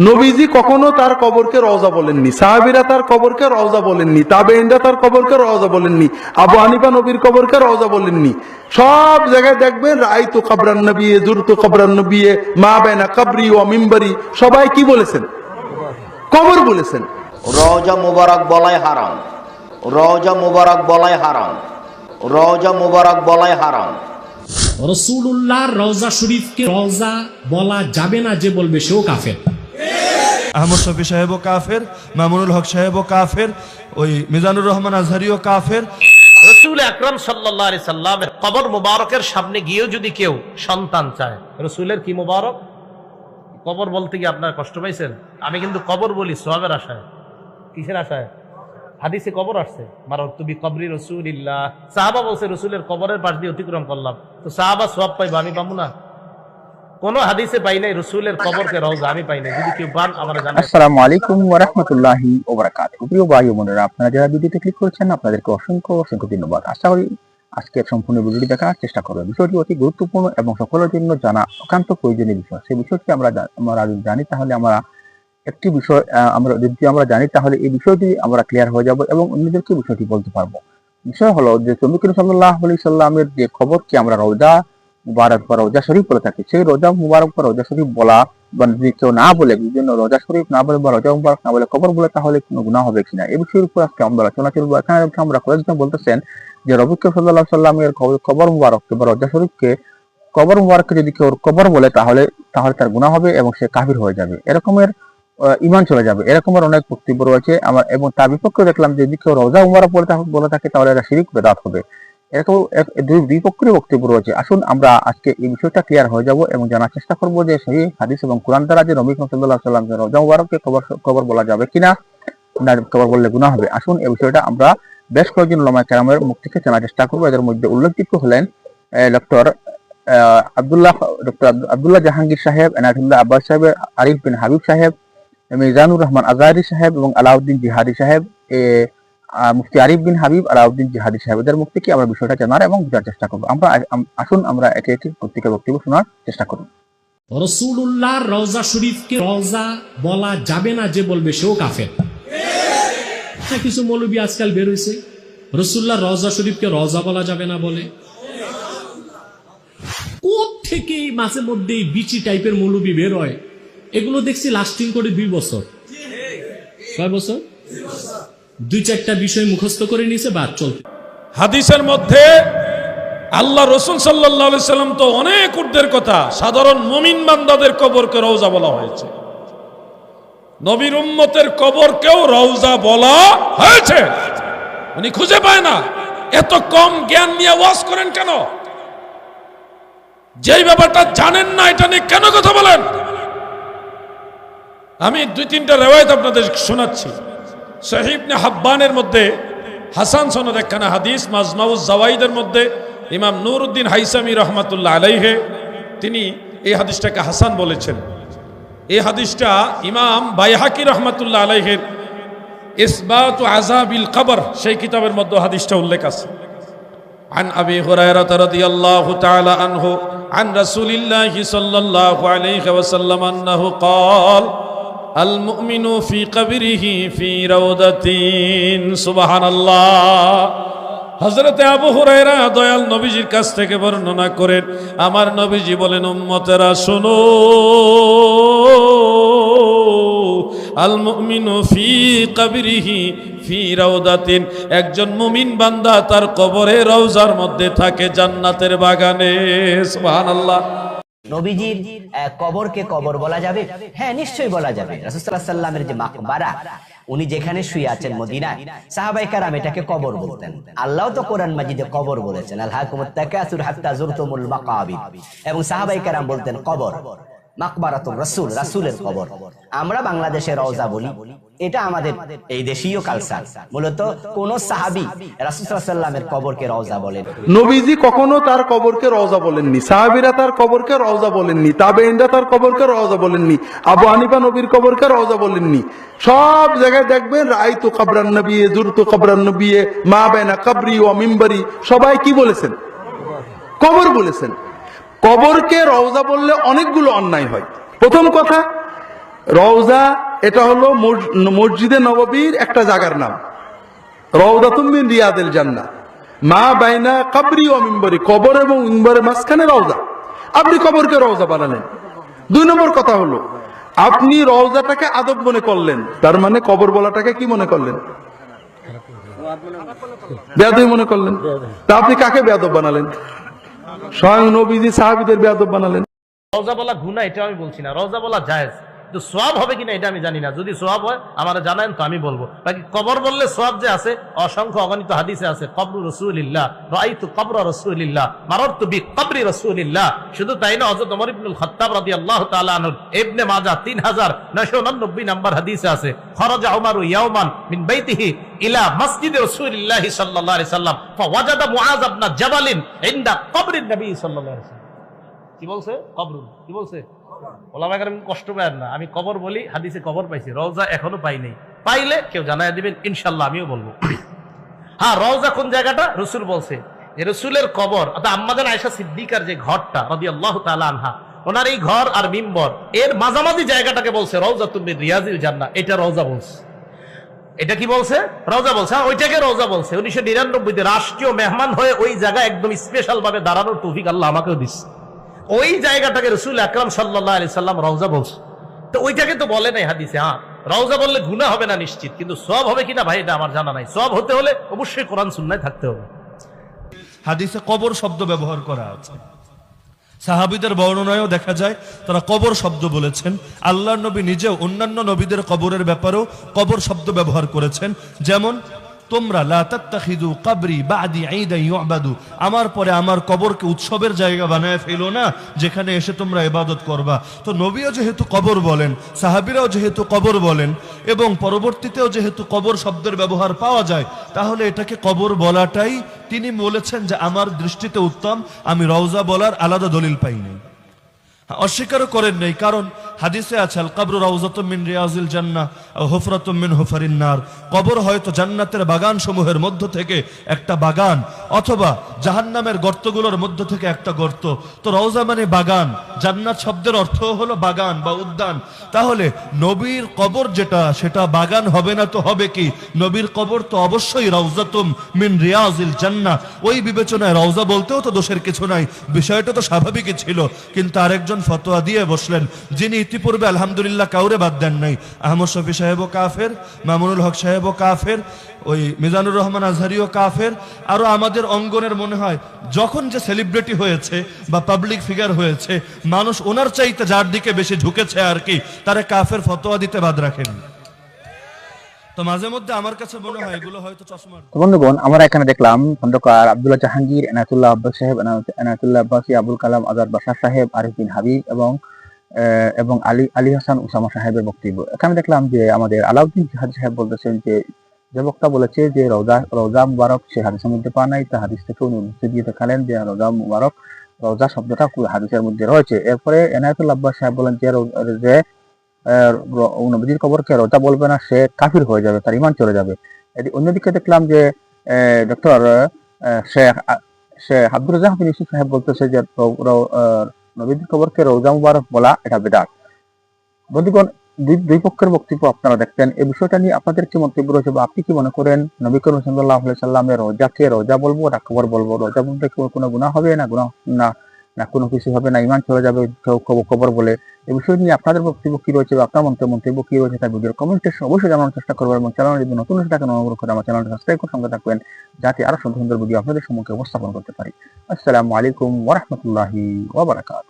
নবীজি কখনো তার কবরকে রওজা বলেননি। সাহাবিরা তার কবরকে রওজা বলেননি। তাবেইনরা তার কবরকে রওজা বলেননি। আবু হানিফা নবীর কবরকে রওজা বলেননি। সব জায়গায় দেখবেন রাই তো কবরান নবী জুর তো কবরান নবী মা বেনা কবরি ও মিম্বরি সবাই কি বলেছেন? কবর বলেছেন। রওজা মুবারক বলাই হারাম। রওজা মুবারক বলাই হারাম। রওজা মুবারক বলাই হারাম। রসুল্লাহর রওজা শরীফকে রওজা বলা যাবে না যে বলবে সেও কাফের। আহমদ শফি সাহেবও কাফের, মামুনুল হক সাহেবও কাফের, ওই মিজানুর রহমান আজহারিও কাফের। রসুল কবর সামনে গিয়েও যদি কেউ সন্তান চায়, রসুলের কি কবর বলতে কষ্ট পাইছেন? আমি কিন্তু কবর বলি আশায়। কিসের আশায়? হাদিসে কবর আসছে। তুমি রসুল ইল্লাহ সাহাবা বলছে, রসুলের কবরের পাশ দিয়ে অতিক্রম করলাম। তো সাহাবা সোয়াব পাইবো, আমি পাবো না? কোন হাদিসে পাই নাই রসুলের কবরকে রওজা আমি পাই নাই। যদি কেউ পান আমার আসসালামু আলাইকুম ওয়া রাহমাতুল্লাহি ওয়া বারাকাতুহু প্রিয় ভাই ও বোনেরা আপনারা যারা ভিডিওতে ক্লিক করেছেন আপনাদেরকে অসংখ্য অসংখ্য ধন্যবাদ। আশা করি আজকের সম্পূর্ণ ভিডিওটি দেখার চেষ্টা করবেন। বিষয়টি অতি গুরুত্বপূর্ণ এবং সকলের জন্য জানা একান্ত প্রয়োজনীয় বিষয়। সেই বিষয়টি আমরা আমরা যদি জানি তাহলে আমরা একটি বিষয় আহ, আমরা যদি আমরা জানি তাহলে এই বিষয়টি আমরা ক্লিয়ার হয়ে যাব এবং অন্যদেরকে বিষয়টি বলতে পারব? বিষয় হলো যে নবী করিম সাল্লাল্লাহু আলাইহি সাল্লামের যে খবরকে আমরা রওজা মুবারক বা রওজা শরীফ বলে থাকি। সেই রোজা মুবারক বা রোজা শরীফ বলা কেউ না বলে, বিভিন্ন রোজা শরীফ না বলে বা রোজা মুবারক না বলে কবর বলে, তাহলে কোনো গুণা হবে কিনা? এই বিষয়ের উপর আজকে আমরা আলোচনা চলবো এখানে আমরা কয়েকজন বলতেছেন যে রবিকে সাল্লাহ সাল্লামের কবর- কবর মুবারককে বা রোজা শরীফকে, কবর মুবারককে যদি কেউ কবর বলে, তাহলে তাহলে তার গুণা হবে এবং সে কাফির হয়ে যাবে। এরকমের ইমান চলে যাবে। এরকমের অনেক বক্তব্য রয়েছে। আমার, এবং তার বিপক্ষে দেখলাম যে যদি কেউ রোজা মুবারক বলে বলে থাকে, তাহলে এটা শিরিক বেদাত হবে। এক- দুই পক্ষের বক্তব্য রয়েছে। আসুন আমরা আজকে এই বিষয়টা ক্লিয়ার হয়ে যাব এবং জানার চেষ্টা করব যে সেই হাদিস এবং কোরআন দ্বারা যে নবী সাল্লাল্লাহু সাল্লাম রোজা মুবারককে কবর কবর বলা যাবে কিনা, না কবর বললে গুনাহ হবে। আসুন এই বিষয়টা আমরা বেশ কয়েকজন ওলামা কেরামের মুখ থেকে জানার চেষ্টা করব। এদের মধ্যে উল্লেখযোগ্য হলেন ডক্টর আব্দুল্লাহ ডক্টর আব্দুল্লাহ জাহাঙ্গীর সাহেব, এনায়তুল্লাহ আব্বাস সাহেব, আরিফ বিন হাবিব সাহেব মিজানুর রহমান আজারি সাহেব এবং আলাউদ্দিন জিহাদি সাহেব। মুফতি আরিফ বিন হাবিব আলাউদ্দিন জিহাদি সাহেব এদের মুখ থেকে আমরা বিষয়টা জানার এবং বোঝার চেষ্টা করব। আমরা আসুন আমরা একে একে প্রত্যেকের বক্তব্য শোনার চেষ্টা করব রসুল্লাহর রওজা শরীফকে রওজা বলা যাবে না যে বলবে সেও কাফের। হ্যাঁ, কিছু মৌলবী আজকাল বের হয়েছে রসুল্লাহ রওজা শরীফকে রওজা বলা যাবে না বলে। থেকে মাঝে মধ্যে বিচি টাইপের মৌলবী বের হয়? এগুলো দেখছি লাস্টিং করে দুই বছর। কয় বছর? দুই চারটা বিষয় মুখস্থ করে নিয়েছে বা চলতে হাদিসের মধ্যে আল্লাহ রসুল সাল্লাহ সাল্লাম তো অনেক উর্ধের কথা, সাধারণ মমিন বান্দাদের কবরকে রওজা বলা হয়েছে। নবীর উম্মতের কবরকেও রওজা বলা হয়েছে। উনি খুঁজে পায় না, এত কম জ্ঞান নিয়ে ওয়াজ করেন কেন? যেই ব্যাপারটা জানেন না, এটা নিয়ে কেন কথা বলেন? আমি দুই তিনটা রেওয়ায়ত আপনাদের শোনাচ্ছি। সহিবনে হাব্বানের মধ্যে হাসান সনদ একখানা হাদিস মাজমাউজ জাওয়াইদের মধ্যে ইমাম নুরউদ্দিন হাইসামি রহমাতুল্লাহ আলাইহে তিনি এই হাদিসটাকে হাসান বলেছেন এই হাদিসটা ইমাম বাইহাকি রহমাতুল্লাহ আলাইহের ইসবাত আজাবিল কবর সেই কিতাবের মধ্যে হাদিসটা উল্লেখ আছে عن أبي هريرة رضي الله تعالى عنه عن رسول الله صلى الله عليه وسلم أنه قال المؤمن في قبره في روضة سبحان الله হজরতে আবু হুরায়রা দয়াল নবীজির কাছ থেকে বর্ণনা করেন আমার নবীজি বলেন উম্মতেরা শোনো আল মুমিনু ফি কবরিহি ফি রাউদাতিন একজন মুমিন বান্দা তার কবরে রওজার মধ্যে থাকে জান্নাতের বাগানে সুবহানাল্লাহ নবীজির কবরকে কবর বলা যাবে? হ্যাঁ নিশ্চয়ই বলা যাবে। রাসুসাল্লাহ সাল্লামের যে মাকবারা, উনি যেখানে শুয়ে আছেন মদিনায় সাহাবাই কারাম এটাকে কবর বলতেন। আল্লাহ তো কোরআন মাজিদে কবর বলেছেন আল্লাহ এবং সাহাবাই কারাম বলতেন, কবর। মাকবারাতুর রাসূল রাসূলের কবর। আমরা বাংলাদেশের রওজা বলি। এটা আমাদের এই দেশীয় কালচার মূলত কোন সাহাবী রাসূল সাল্লাল্লাহু কবরকে রওজা বলেন। নবীজি কখনো তার কবরকে রওজা বলেননি। সাহাবিরা তার কবরকে রওজা বলেননি। তার কবরকে রওজা বলেননি। আবু হানিফা নবীর কবরকে রওজা বলেননি। সব জায়গায় দেখবেন রাই তো কবরান নবী জুর তো কবরান নবী মা বেনা কবরি ও মিম্বরি। সবাই কি বলেছেন? কবর বলেছেন। কবরকে রওজা বললে অনেকগুলো অন্যায় হয়। প্রথম কথা, রওজা এটা হলো মসজিদে নববীর একটা জায়গার নাম। রওদা তুমিন রিয়াদের জান্না মা বাইনা কাবরি ও মিম্বরি, কবর এবং মিম্বরের মাঝখানে রওজা। আপনি কবরকে রওজা বানালেন। দুই নম্বর কথা হলো, আপনি রওজাটাকে আদব মনে করলেন। তার মানে কবর বলাটাকে কি মনে করলেন? বেয়াদব মনে করলেন। তা আপনি কাকে বেয়াদব বানালেন? স্বয়ং নবীজি সাহাবিদের বেয়াদব বানালেন। রজা বলা ঘুনা এটা আমি বলছি না। রজা বলা জায়েজ। কিন্তু সোয়াব হবে কিনা এটা আমি জানি না। যদি সোয়াব হয়, আমার জানান তো আমি বলব। বাকি কবর বললে সোয়াব যে আছে, অসংখ্য অগণিত হাদিসে আছে, কবর রসুলিল্লাহ, রাইতু কবর রসুলিল্লাহ, মাররতু বি কবরি রসুলিল্লাহ। শুধু তাই না, হযরত ওমর ইবনুল খাত্তাব রাদিয়াল্লাহু তাআলা আনহু ইবনে মাজাহ 3999 নাম্বার হাদিসে আছে, খরাজা উমারু ইয়াওমান মিন বাইতিহি ইলা মসজিদে রাসূলিল্লাহ সাল্লাল্লাহু আলাইহি সাল্লাম, ফাওয়াজাদা মুআজ ইবনে জাবালিন ইনদা কবরিন নবী সাল্লাল্লাহু আলাইহি সাল্লাম। কি বলছে? কবরুল কি বলছে? ওলামা কেরাম কষ্ট পায় না। আমি কবর বলি, হাদিসে কবর পাইছি, রওজা এখনও পাই নাই। পাইলে কেউ জানাই দিবেন ইনশাল্লাহ আমিও বলব। হ্যাঁ রওজা কোন জায়গাটা? রসুল বলছে রসুলের কবর, অর্থাৎ আম্মাজান আয়সা সিদ্দিকার যে ঘরটা রদি আল্লাহ আনহা, ওনার এই ঘর আর মিম্বর, এর মাঝামাঝি জায়গাটাকে বলছে রওজা তুমি রিয়াজিল জান্না এটা রওজা বলছে। এটা কি বলছে? রওজা বলছে। হ্যাঁ ওইটাকে রওজা বলছে। উনিশশো নিরানব্বইতে রাষ্ট্রীয় মেহমান হয়ে ওই জায়গায় একদম স্পেশাল ভাবে দাঁড়ানোর তৌফিক আল্লাহ আমাকেও দিচ্ছে। ওই জায়গাটাকে রসুল আকরাম সাল্লাহ আলি সাল্লাম রওজা বলছে। তো ওইটাকে তো বলে নাই হাদিসে হ্যাঁ। রওজা বললে গুণা হবে না নিশ্চিত, কিন্তু সব হবে কিনা ভাই এটা আমার জানা নাই। সব হতে হলে অবশ্যই কোরআন সুন্নায় থাকতে হবে। হাদিসে কবর শব্দ ব্যবহার করা আছে। সাহাবিদের বর্ণনায়ও দেখা যায়, তারা কবর শব্দ বলেছেন। আল্লাহর নবী নিজেও অন্যান্য নবীদের কবরের ব্যাপারেও কবর শব্দ ব্যবহার করেছেন। যেমন তোমরা, লা তাত্তাখিদু কবরি বাদি ঈদান ইউবাদু আমার পরে আমার কবরকে উৎসবের জায়গা বানায় ফেলো না, যেখানে এসে তোমরা ইবাদত করবা। তো নবীও যেহেতু কবর বলেন, সাহাবীরাও যেহেতু কবর বলেন, এবং পরবর্তীতেও যেহেতু কবর শব্দের ব্যবহার পাওয়া যায়, তাহলে এটাকে কবর বলাটাই তিনি বলেছেন যে, আমার দৃষ্টিতে উত্তম, আমি রওজা বলার আলাদা দলিল পাইনি। অস্বীকারও করেন নাই, কারণ হাদিসে আছে কবর রাউজাতুম মিন রিয়াজিল জান্নাহ, আও হুফরাতুম মিন হুফারিন নার। কবর হয়তো জান্নাতের বাগান সমূহের মধ্য থেকে একটা বাগান, অথবা জাহান্নামের গর্তগুলোর মধ্য থেকে একটা গর্ত। তো রওজা মানে বাগান, জান্নাত শব্দের অর্থ হলো বাগান বা উদ্যান। তাহলে নবীর কবর যেটা, সেটা বাগান হবে না তো হবে কি? নবীর কবর তো অবশ্যই রওজাতুম মিন রিয়াজিল জান্না ওই বিবেচনায় রওজা বলতেও তো দোষের কিছু নাই, বিষয়টা তো স্বাভাবিকই ছিল। কিন্তু আরেকজন ফতোয়া দিয়ে বসলেন। যিনি ইতিপূর্বে আলহামদুলিল্লাহ কাউরে বাদ দেন নাই। আহমদ শফি সাহেবও কাফের, মামুনুল হক সাহেবও কাফের, ওই মিজানুর রহমান আজহারিও কাফের। আরও আমাদের অঙ্গনের মনে হয়, যখন যে সেলিব্রিটি হয়েছে বা পাবলিক ফিগার হয়েছে, মানুষ ওনার চাইতে যার দিকে বেশি ঝুঁকেছে আর কি, তারা কাফের ফতোয়া দিতে বাদ রাখেন। যে বলতেছেন যে বক্তা বলেছে যে রোজা মুবারক সে হাদিসের মধ্যে পাওয়া নাই, তা হাদিস থেকে উনি দিয়ে দেখালেন যে রোজা মুবারক, রোজা শব্দটা হাদিসের মধ্যে রয়েছে। এরপরে এনায়তুল্লাহ আব্বাস সাহেব বলেন যে নবীজির কবরকে রোজা বলবে না, সে কাফির হয়ে যাবে, তার ইমান চলে যাবে। অন্যদিকে দেখলাম যে ডক্টর শেখ শেখ আব্দুর বিন ইউসুফ সাহেব বলতেছে যে নবীজির কবরকে রোজা মুবারক বলা এটা বেদাত। বন্ধুগণ, দুই দুই পক্ষের বক্তব্য আপনারা দেখতেন এই বিষয়টা নিয়ে আপনাদের কি মন্তব্য রয়েছে বা আপনি কি মনে করেন, নবী করিম সাল্লাহ সাল্লামের রোজাকে রোজা বলব না কবর বলব? রোজা বলতে কি কোনো গুণা হবে না গুণা না? না, কোনো কিছু হবে না, ইমান চলে যাবে খবর বলে। এই বিষয় নিয়ে আপনাদের বক্তব্য কি রয়েছে বা আপনার মন্তব্য মন্তব্য কি রয়েছে তার ভিডিওর কমেন্ট অবশ্যই জানানোর চেষ্টা করবেন এবং চ্যানেল যদি নতুন এসে থাকেন, অনুগ্রহ করে আমার চ্যানেলটা সাবস্ক্রাইব করে সঙ্গে থাকবেন, যাতে আরও সুন্দর সুন্দর ভিডিও আপনাদের সম্মুখে উপস্থাপন করতে পারি। আসসালামু আলাইকুম ওরহমতুল্লাহি ওবরাকাত